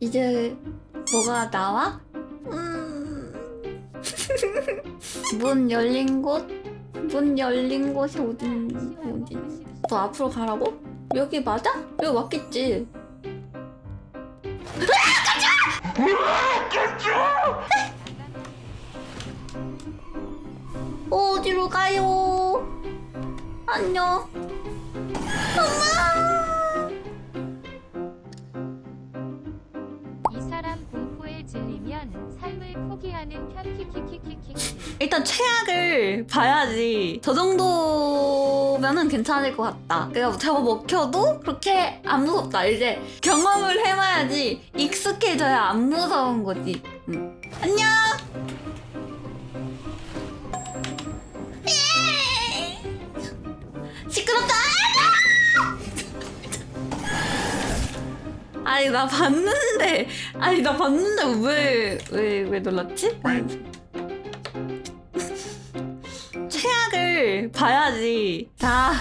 이제 뭐가 나와? 음... 문 열린 곳? 문 열린 곳이 어딘 어디니? 너 앞으로 가라고? 여기 맞아? 여기 맞겠지? 어디로 가요? 안녕. 질리면 삶을 포기하는 편 키키키키키키 일단 최악을 봐야지. 저 정도면은 괜찮을 것 같다. 그러니까 제가 먹혀도 그렇게 안 무섭다. 이제 경험을 해봐야지 익숙해져야 안 무서운 거지. 응. 안녕. 아니 나 봤는데 아니 나 봤는데 왜왜 왜 놀랐지? 최악을 봐야지. 자,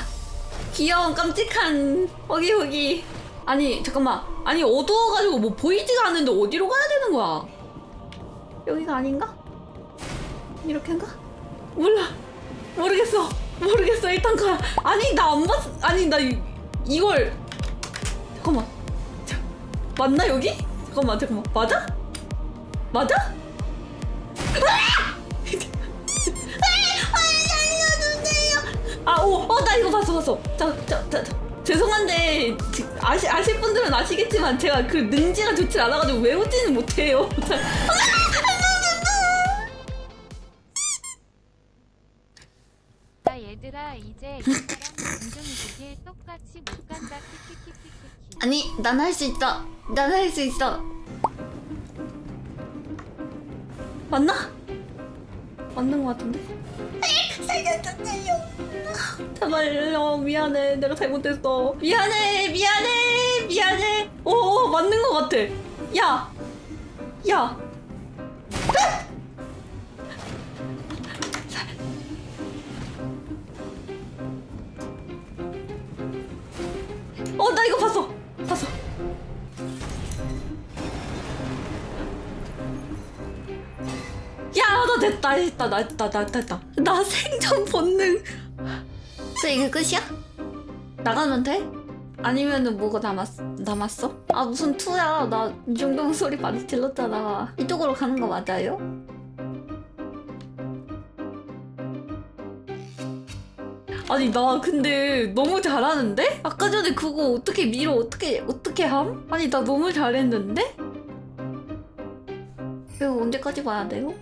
귀여운 깜찍한 허기 허기. 아니 잠깐만. 아니 어두워가지고 뭐 보이지가 않는데 어디로 가야 되는 거야? 여기가 아닌가? 이렇게인가? 몰라. 모르겠어. 모르겠어. 일단 가. 아니 나 안 봤. 아니 나 이, 이걸 잠깐만. 자, 맞나 여기? 잠깐만 잠깐만. 맞아? 맞아? 아, 오, 어, 나 이거 봤어, 봤어. 자, 자, 자, 자. 죄송한데, 지- 아시, 아실 분들은 아시겠지만, 제가 그 능지가 좋지 않아가지고 외우지는 못해요. 자, 나 얘들아 이제 이 사람 인증보기에 똑같이 못 간다 키키키키키키 아니, 난 할 수 있어. 난 할 수 있어. 맞나? 맞는 것 같은데? 살려주세요. 제발요, 미안해. 내가 잘못했어. 미안해, 미안해, 미안해. 오, 오, 맞는 것 같아. 야, 야. 어, 나 이거. 봤어. 나 됐다, 됐다, 나 됐다, 나 됐다. 나 생존 본능. 저 이게 끝이야? 나가면 돼? 아니면은 뭐가 남았, 남았어? 아, 무슨 투야. 나이 정도는 소리 많이 질렀잖아. 이쪽으로 가는 거 맞아요? 아니 나 근데 너무 잘하는데? 아까 전에 그거 어떻게 밀어 어떻게 어떻게 함? 아니 나 너무 잘했는데? 이거 언제까지 봐야 돼요?